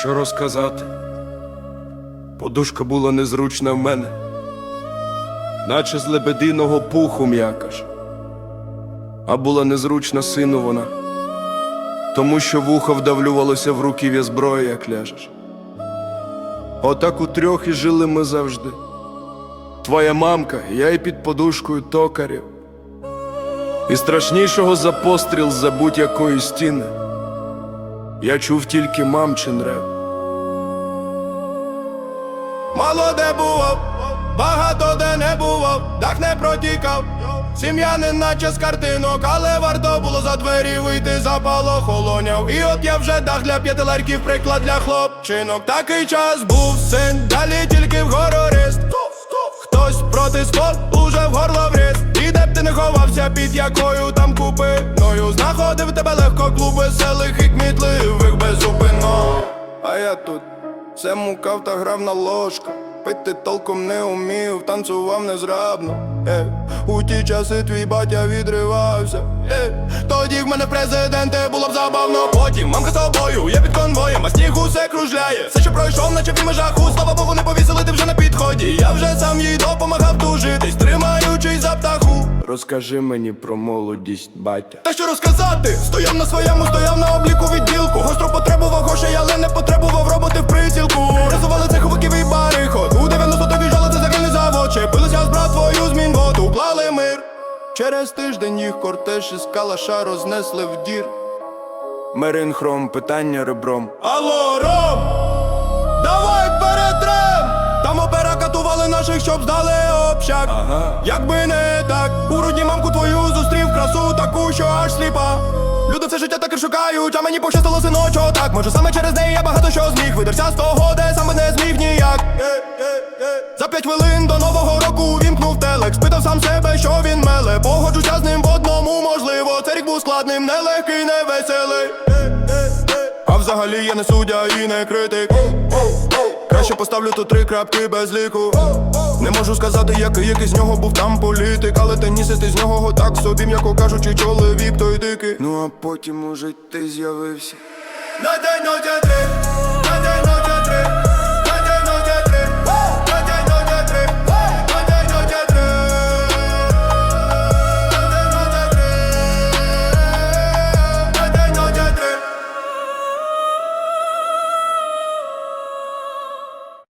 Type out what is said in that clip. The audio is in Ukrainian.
Що розказати? Подушка була незручна в мене, наче з лебединого пуху м'якаш. А була незручна сину вона, тому що вухо вдавлювалося в руків'я зброї, як ляжеш. Отак у трьох і жили ми завжди. Твоя мамка, я і під подушкою токарів. І страшнішого за постріл за будь-якої стіни. Я чув тільки мамчин рев. Мало де бував, багато де не бував, дах не протікав. Сім'я не наче з картинок, але варто було за двері вийти, запало холоняв. І от я вже дах для п'ятиларків, приклад для хлопчинок. Такий час був син, далі тільки вгору ріст. Хтось проти спор, уже в горло вріс. І де б ти не ховався, під якою там купиною Знаходив тебе легко, клуб веселих і кмітливих. А я тут все мукав та грав на ложках. Пити толком не умів, танцював незрабно. Е, у ті часи твій батя відривався. Е, тоді в мене президенти було б забавно. Потім мамка з тобою, я під конвоєм, а сніг усе кружляє. Все, що пройшов, наче в жаху. Слава Богу, не повісили, ти вже на підході. Я вже сам їй допомагав тужитись, тримаючись за птаху. Розкажи мені про молодість, батя. Та що розказати? Стояв на своєму, стояв на обліку відділку. Через тиждень їх кортеж із калаша рознесли в дір. Мерин хром, питання ребром. Алло, Ром! Давай перетрем! Там опера катували наших, щоб здали общак. Ага. Якби не так, у грудні мамку твою зустрів красу таку, що аж сліпа. Люди все життя так і шукають, а мені пощастило синочо так. Може саме через неї я багато що зміг. Видерся з того, був не веселий. А взагалі я не суддя і не критик. Краще поставлю тут три крапки без ліку. Не можу сказати, який який з нього був там політик, але тенісисти з нього так собі, м'яко кажучи, чоловік той дикий. Ну а потім у житті з'явився. На день три